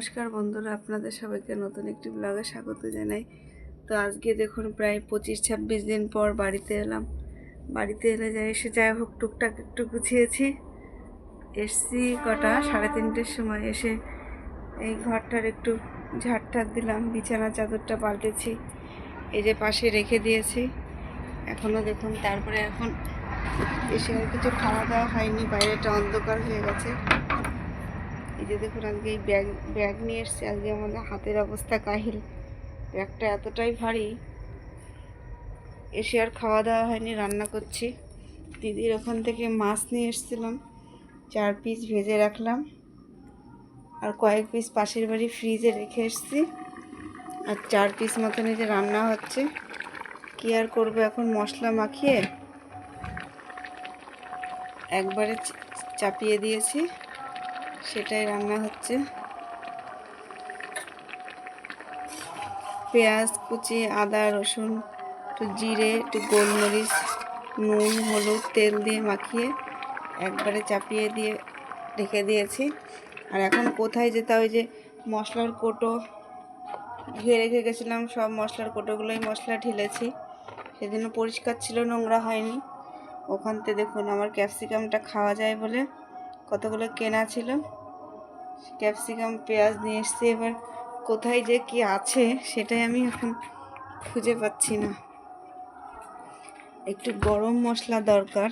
নমস্কার বন্ধুরা, আপনাদের সবাইকে নতুন একটি ব্লগে স্বাগত জানাই। তো আজকে দেখুন, প্রায় পঁচিশ ছাব্বিশ দিন পর বাড়িতে এলাম। বাড়িতে এলে যাই, এসে যাই হোক, টুকটাক একটু গুছিয়েছি। এসছি কটা, সাড়ে তিনটের সময় এসে এই ঘরটার একটু ঝাড়টার দিলাম বিছানা চাদরটা পাল্টেছি, এই যে পাশে রেখে দিয়েছি। এখনও দেখুন, তারপরে এখন এসে কিছু খাওয়া দাওয়া হয়নি, বাইরেটা অন্ধকার হয়ে গেছে। এই যে দেখুন, আজকে এই ব্যাগ ব্যাগ নিয়ে এসছে। আজকে আমাদের হাতের অবস্থা কাহিল। ব্যাগটা এতটাই ভারী, এসে আর খাওয়া দাওয়া হয়নি, রান্না করছি। দিদির ওখান থেকে মাছ নিয়ে এসেছিলাম। চার পিস ভেজে রাখলাম। আর কয়েক পিস পাশের বাড়ি ফ্রিজে রেখে এসেছি। আর চার পিস মতন যে রান্না হচ্ছে। কী আর করব এখন, মশলা মাখিয়ে? একবারে চাপিয়ে দিয়েছি। সেটাই রান্না হচ্ছে। পেঁয়াজ, কুচি, আদা, রসুন, একটু জিরে, একটু গোলমরিচ, নুন, হলুদ, তেল দিয়ে মাখিয়ে একবারে চাপিয়ে দিয়ে রেখে দিয়েছি। আর এখন কোথায় যেতে ওই যে মশলার কোটো ধুয়ে রেখে গেছিলাম, সব মশলার কোটোগুলোই মশলা ঢেলেছি। সেদিন পরিষ্কার ছিল, নোংরা হয়নি। ওখান থেকে দেখুন, আমার ক্যাপসিকামটা খাওয়া যায় বলে কতগুলো কেনা ছিল? ক্যাপসিকাম, পেঁয়াজ নিয়ে এসছি এবার। কোথায় যে কি আছে সেটাই আমি এখন খুঁজে পাচ্ছি না। একটু গরম মশলা দরকার।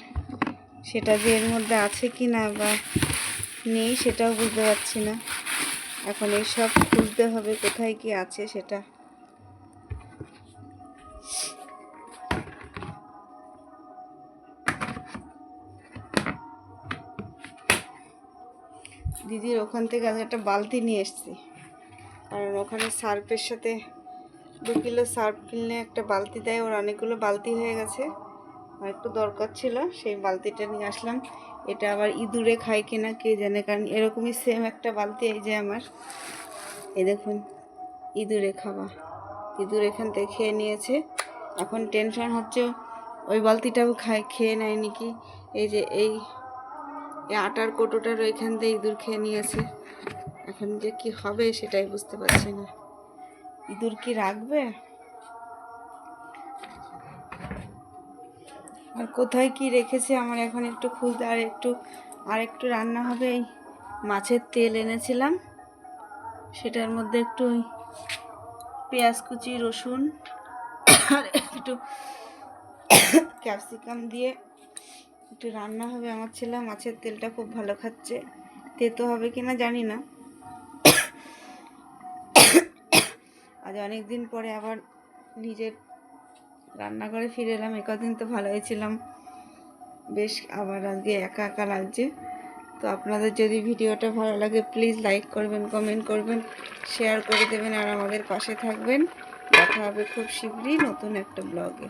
সেটা যে এর মধ্যে আছে কি না বা নেই সেটাও বুঝতে পারছি না। এখন এইসব খুঁজতে হবে কোথায় কি আছে সেটা। দিদির ওখান থেকে আমি একটা বালতি নিয়ে এসেছি। কারণ ওখানে সার্ফের সাথে দু কিলো সার্ফ কিনলে একটা বালতি দেয়, ওর অনেকগুলো বালতি হয়ে গেছে। আর একটু দরকার ছিল, সেই বালতিটা নিয়ে আসলাম। এটা আবার ইঁদুরে খায় কিনা কে জানে, কারণ এরকমই সেম একটা বালতি এই যে আমার। এই দেখুন, ইঁদুরে খাওয়া। ইঁদুর এখান থেকে খেয়ে নিয়েছে। এখন টেনশন হচ্ছে, ওই বালতিটাও খায়, খেয়ে নেয় নাকি? এই যে এই এই আটার কোটোটার ওইখান দিয়ে ইঁদুর খেয়ে নিয়েছে। এখন যে কি হবে সেটাই বুঝতে পারছি না। ইঁদুর কি রাখবে? আর কোথায় কি রেখেছে আমার এখন একটু খুঁজতে আর একটু আর একটু রান্না হবে এই মাছের তেল এনেছিলাম। সেটার মধ্যে একটু ওই পেঁয়াজ কুচি, রসুন, আর একটু ক্যাপসিকাম দিয়ে একটু রান্না হবে আমার ছেলে, মাছের তেলটা খুব ভালো খাচ্ছে। তেতো হবে কি না জানি না। আজ অনেক দিন পরে আবার নিজের রান্নাঘরে ফিরে এলাম। একদিন তো ভালো হয়েছিলাম বেশ আবার আজকে একা একা লাগছে। তো আপনাদের যদি ভিডিওটা ভালো লাগে প্লিজ লাইক করবেন কমেন্ট করবেন শেয়ার করে দেবেন, আর আমাদের পাশে থাকবেন। দেখা হবে খুব শীঘ্রই নতুন একটা ব্লগে